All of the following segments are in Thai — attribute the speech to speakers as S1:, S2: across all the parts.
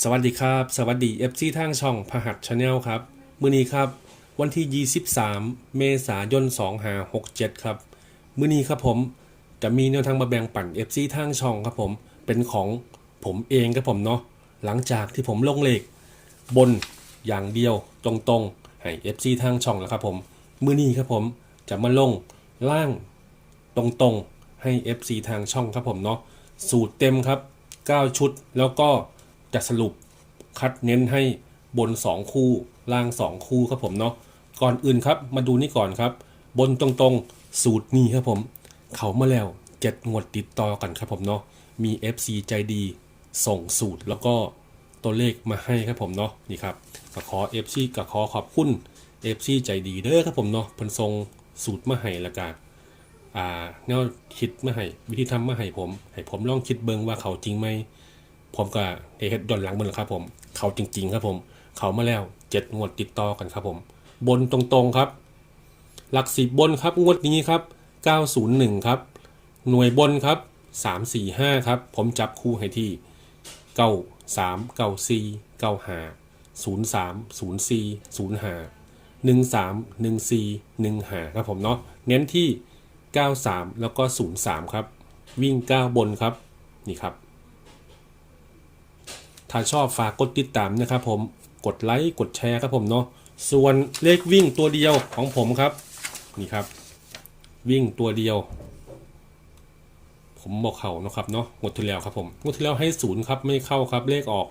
S1: สวัสดีครับ สวัสดี FC ทางช่องพหัสชาแนลครับ มื้อนี้ครับ วันที่ 23 เมษายน2567 ครับ มื้อนี้ครับผมจะมีแนวทางมาแบ่งปัน FC ทางช่องครับผม เป็นของผมเองครับผมเนาะ หลังจากที่ผมลงเลขบนอย่างเดียวตรงๆ ให้ FC ทางช่องแล้วครับผม มื้อนี้ครับผมจะมาลงล่างตรงๆ ให้ FC ทางช่องครับผมเนาะ สูตรเต็มครับ 9 ชุดแล้วก็ จะสรุปคัดเน้นให้บน 2 คู่ล่าง 2 คู่ครับผมเนาะก่อนอื่นครับมาดูนี่ก่อนครับ บนตรงๆสูตรนี้ครับผม เขามาแล้ว7งวดติดต่อกันครับผมเนาะมี FC ใจดีส่งสูตรแล้วก็ตัวเลขมาให้ครับผมเนาะนี่ครับก็ขอ FC ก็ขอขอบคุณ FC ใจดีเด้อครับผมเนาะเพิ่นส่งสูตรมาให้ล้วกันอ่าแนวคิดมาให้วิธีทำมาให้ผม ให้ผมลองคิดเบิงว่าเขาจริงไหม ผมก็ได้เฮ็ดย้อนหลังเบิ่งแล้วครับผม เขาจริง ๆ ครับผม เขามาแล้วเจ็ดงวดติดต่อกันครับผม บนตรงๆครับ หลักสิบบนครับงวดนี้ครับ901ครับ หน่วยบนครับ345ครับ ผมจับคู่ให้ที่ 93 94 95 03 04 05 13 14 15ครับผมเนาะ เน้นที่ 93 แล้วก็ 03 ครับ วิ่ง 9 บนครับ นี่ครับ ถ้าชอบฝากกดติดตามนะครับผมกดไลค์กดแชร์ครับผมเนาะส่วนเลขวิ่งตัวเดียวของผมครับ นี่ครับ วิ่งตัวเดียว ผมบอกเขานะครับเนาะงวดที่แล้วครับผมงวดที่แล้วให้ศูนย์ครับไม่เข้าครับ เลขออก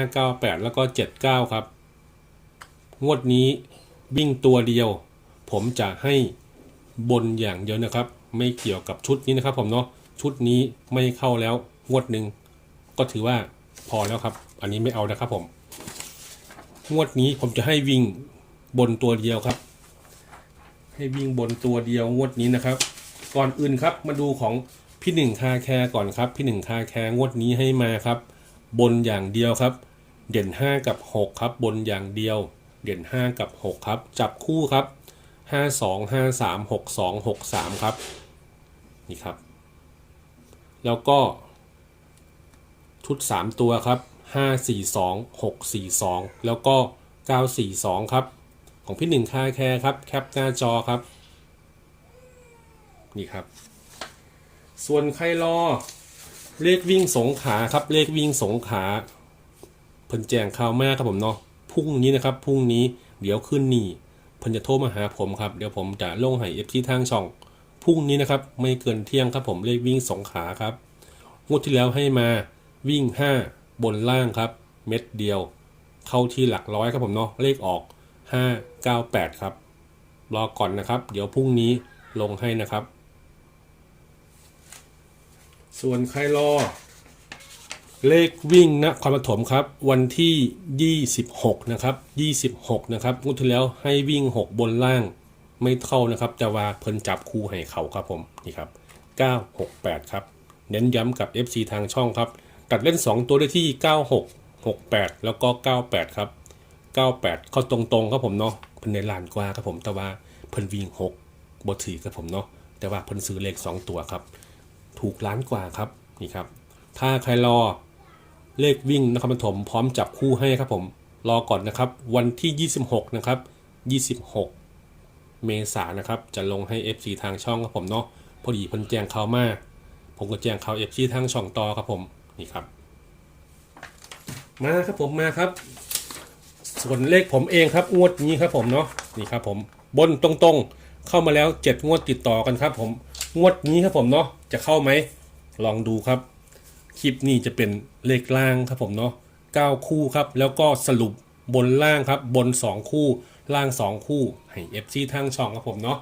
S1: 598 แล้วก็ 79 ครับ งวดนี้วิ่งตัวเดียว ผมจะให้บนอย่างเดียวนะครับ ไม่เกี่ยวกับชุดนี้นะครับผมเนาะชุดนี้ไม่เข้าแล้วงวดหนึ่งก็ถือว่า พอแล้วครับ อันนี้ไม่เอานะครับผม งวดนี้ผมจะให้วิ่งบนตัวเดียวครับ ให้วิ่งบนตัวเดียวงวดนี้นะครับ ก่อนอื่นครับมาดูของพี่หนึ่งคาแคร์ก่อนครับ พี่หนึ่งคาแคร์งวดนี้ให้มาครับ บนอย่างเดียวครับ เด่น 5 กับ 6 ครับ บนอย่างเดียว เด่น 5 กับ 6 ครับ จับคู่ครับ 5 2 5 3 6 2 6 3 ครับ นี่ครับ แล้วก็ ชุด 3 ตัวครับ 5 4 2 6 4 2 แล้วก็ 9 4 2 ครับ ของพี่หนึ่งคาแคร์ครับ แคปหน้าจอครับ นี่ครับ ส่วนใครรอ เลขวิ่งสงขาครับ เลขวิ่งสงขาเพิ่นแจงข่าวแม่ครับผมเนาะพรุ่งนี้นะครับพรุ่งนี้เดี๋ยวขึ้นนี่เพิ่นจะโทรมาหาผมครับ เดี๋ยวผมจะลงให้เอฟที่ทางช่องพรุ่งนี้นะครับ ไม่เกินเที่ยงครับผมเลขวิ่งสงขาครับงวดที่แล้วให้มา วิ่ง 5 บนล่างครับ เม็ดเดียว เข้าที่หลักร้อยครับผมเนาะเลขออก 5 9 8 ครับ รอก่อนนะครับ เดี๋ยวพรุ่งนี้ลงให้นะครับ ส่วนใครรอ เลขวิ่งนะความปฐมครับ วันที่ 26 นะครับ 26 นะครับงวดที่แล้วให้วิ่ง 6 บนล่างไม่เข้านะครับ แต่ว่าเพิ่นจับคู่ให้เขาครับผมนี่ครับ 968 ครับ เน้นย้ำกับ FC ทางช่องครับ ตัดเล่น 2 ตัวได้ที่ 96 68 แล้วก็ 98 ครับ 98 เข้าตรงๆครับผมเนาะเพิ่นในลานกว่าครับผมแต่ว่าเพิ่นวิ่ง6บ่ถือครับผมเนาะแต่ว่าเพิ่นซื้อเลข 2 ตัวครับ ถูกล้านกว่าครับนี่ครับ ถ้าใครรอเลขวิ่งนครปฐมพร้อมจับคู่ให้ครับผมรอก่อนนะครับ วันที่ 26 นะครับ 26 เมษายนนะครับ จะลงให้ FC ทางช่องครับผมเนาะพอดีเพิ่นแจ้งข่าวมาผมก็แจ้งข่าว FC ทางช่องต่อครับผม นี่ครับ มาครับผมมาครับ ส่วนเลขผมเองครับงวดนี้ครับผมเนาะนี่ครับผมบนตรงๆ เข้ามาแล้ว7งวดติดต่อกันครับ ผมงวดนี้ครับผมเนาะจะเข้าไหมลองดูครับ คลิปนี้จะเป็นเลขล่างครับผมเนาะ9คู่ครับ แล้วก็สรุปบนล่างครับ บน 2 คู่ล่าง 2 คู่ ให้ FC ทางช่องครับผมเนาะ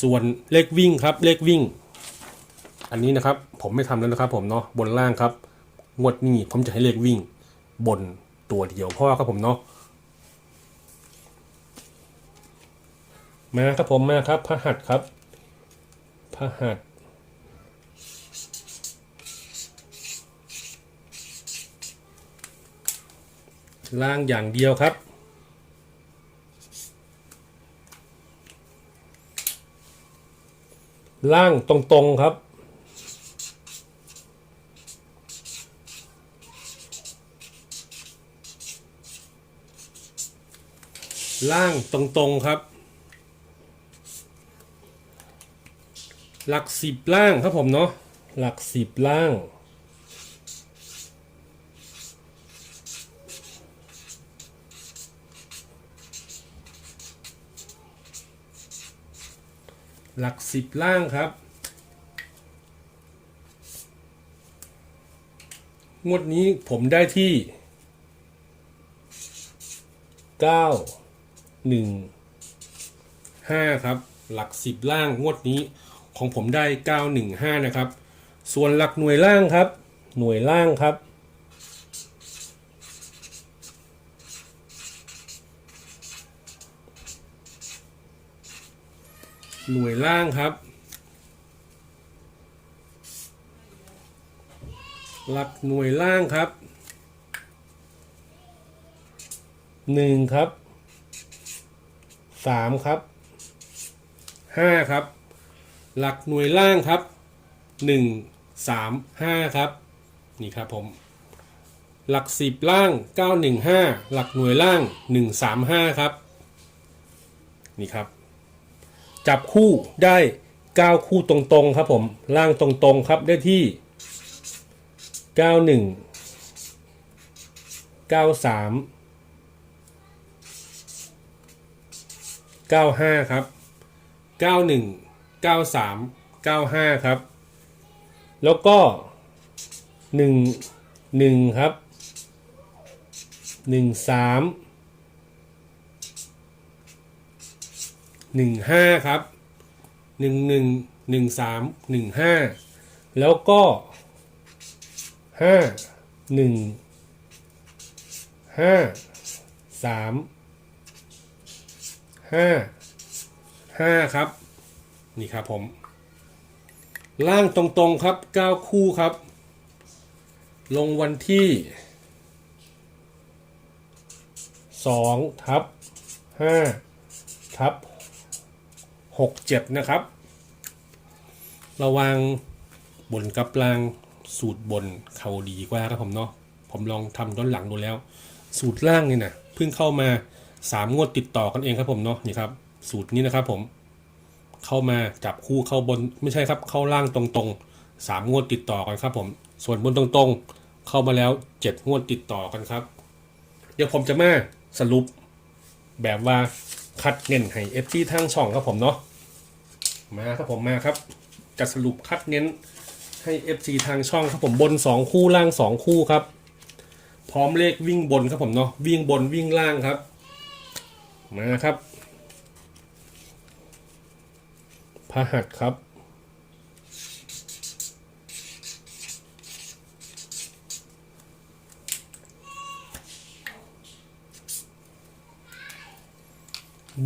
S1: ส่วนเลขวิ่งครับเลขวิ่ง อันนี้นะครับ ผมไม่ทำแล้วนะครับ ผมเนาะบนล่างครับ งวดนี้ผมจะให้เลขวิ่ง บนตัวเดียวพ่อครับผมเนาะมาครับผมมาครับพระหัสครับพระหัสล่างอย่างเดียวครับ ล่างตรงๆครับ ล่างตรงๆครับ หลักสิบล่างครับผมเนาะหลักสิบล่าง หลักสิบล่างครับ งวดนี้ผมได้ที่เก้า หนึ่งห้าครับ หลักสิบล่างงวดนี้ของผมได้เก้าหนึ่งห้านะครับ ส่วนหลักหน่วยล่างครับ หน่วยล่างครับ หน่วยล่างครับ หลักหน่วยล่างครับหนึ่งครับ สามครับห้าครับ หลักหน่วยล่างครับหนึ่งสามห้าครับ นี่ครับผม หลักสิบล่างเก้าหนึ่งห้าหลักหน่วยล่างหนึ่งสามห้าครับ นี่ครับ จับคู่ได้เก้าคู่ตรงๆครับผม ล่างตรงๆครับได้ที่เก้าหนึ่งเก้าสาม เก้าห้าครับเก้าหนึ่งเก้าสามเก้าห้าครับ แล้วก็หนึ่งหนึ่งครับหนึ่งสามหนึ่งห้าครับหนึ่งหนึ่งหนึ่งสามหนึ่งห้าแล้วก็ห้าหนึ่ง ห้าห้าครับ นี่ครับผม ล่างตรงๆครับเก้าคู่ครับ ลงวันที่สองทับห้าทับหกเจ็ดนะครับ ระวังบนกับล่างสูตรบนเขาดีกว่าครับผมเนาะผมลองทำย้อนหลังดูแล้ว สูตรล่างนี่นะเพิ่งเข้ามา สามงวดติดต่อกันเองครับผมเนาะนี่ครับสูตรนี้นะครับผมเข้ามาจับคู่เข้าบนไม่ใช่ครับเข้าล่างตรงๆสามงวดติดต่อกันครับผมส่วนบนตรงๆ เข้ามาแล้วเจ็ดงวดติดต่อกันครับ เดี๋ยวผมจะมาสรุปแบบว่าคัดเน้นให้เอฟซีทางช่องครับผมเนาะมาครับผมมาครับจะสรุปคัดเน้นให้ FC ทางช่องครับผมบน 2 คู่ล่าง 2 คู่ครับ พร้อมเลขวิ่งบนครับผมเนาะวิ่งบนวิ่งล่างครับ มาครับพหัสครับ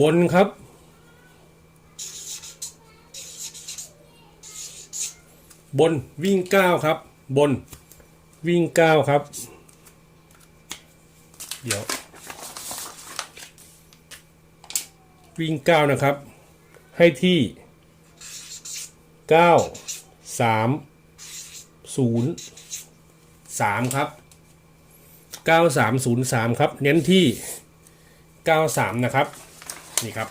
S1: บนครับ บนวิ่งเก้าครับ บนวิ่งเก้าครับ เดี๋ยว วิ่งเก้านะครับ ให้ที่เก้าสามศูนย์สามครับเก้าสามศูนย์สามครับ เน้นที่เก้าสามนะครับ นี่ครับ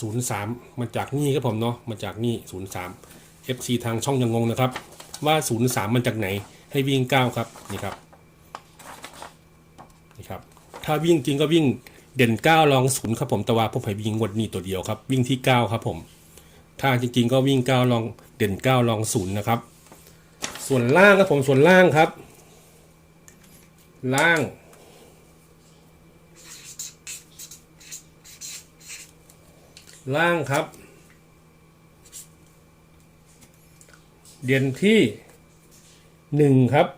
S1: ศูนย์สามมาจากนี่ครับผมเนาะมาจากนี่ศูนย์สาม FC ทางช่องยังงงนะครับ ว่า 0 3 มันจากไหนให้วิ่ง 9 ครับ นี่ครับ นี่ครับ ถ้าวิ่งจริงก็วิ่ง เด่น 9 ลอง0ครับผมต่ว่าผมให้วิ่งงวดนี้ตัวเดียวครับ วิ่งที่ 9 ครับผมถ้าจริง ๆ ก็วิ่ง 9 ลองเด่น 9 ลอง0นะครับ ส่วนล่างครับผมส่วนล่างครับ ล่าง ล่างครับ เด่นที่หนึ่งครับ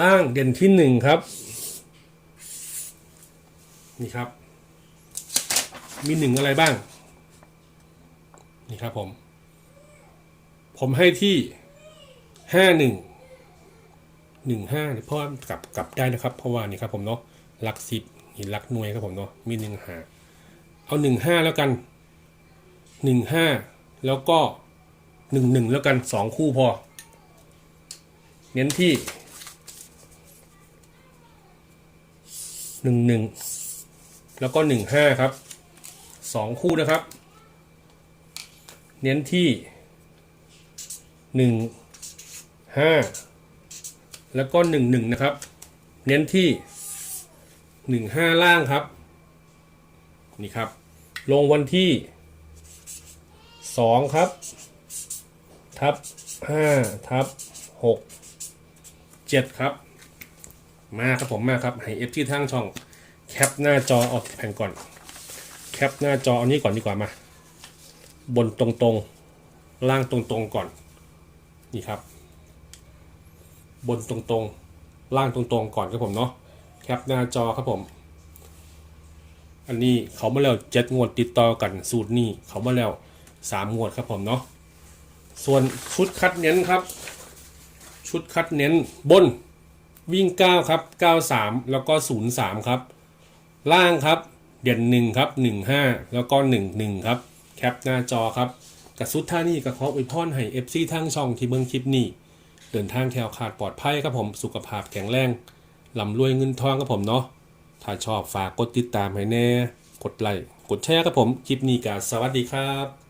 S1: ล่างเด่นที่หนึ่งครับ นี่ครับ มีหนึ่งอะไรบ้าง นี่ครับผม ผมให้ที่ห้าหนึ่งหนึ่งห้าเพราะว่ากลับกลับได้นะครับ เพราะว่านี่ครับผมเนาะลักสิบนี่ลักหน่วยครับผมเนาะมีหนึ่งหาเอาหนึ่งห้าแล้วกันหนึ่งห้าแล้วก็หนึ่งหนึ่งแล้วกันสองคู่พอ เน้นที่หนึ่งหนึ่ง แล้วก็หนึ่งห้าครับสองคู่นะครับ เน้นที่หนึ่งห้าแล้วก็หนึ่งหนึ่งนะครับ เน้นที่หนึ่งห้าล่างครับ นี่ครับ ลงวันที่สองครับ ทับห้าทับหกเจ็ดครับ มาครับผมมาครับ ให้เอฟที่ทางช่อง คปหน้าจอเอาแผ่นก่อน แคปหน้าจออันนี้ก่อนดีกว่ามา บนตรงๆ ล่างตรงๆก่อน นี่ครับ บนตรงๆ ล่างตรงๆ ก่อนครับผมเนาะ แคปหน้าจอครับผม อันนี้เขามาแล้วเจ็ดงวดติดต่อกันสูตรนี้เขามาแล้วสามงวดครับผมเนาะ ส่วนชุดคัดเน้นครับ ชุดคัดเน้นบนวิ่ง 9 ครับ 93 แล้วก็ 03 ครับ ล่างครับ เด่น1ครับหนึ่งห้าแล้วก็หนึ่งหนึ่งครับ แคปหน้าจอครับกับสุดท่านี่กับขออวยพรให้เอฟซีทั้งช่องที่เบิ่งคลิปนี้ เดินทางแถวขาดปลอดภัยครับผมสุขภาพแข็งแรงลำรวยเงินทองครับผมเนาะถ้าชอบฝากกดติดตามให้แน่ กดไลค์กดแชร์ครับผม คลิปนี้ก็สวัสดีครับ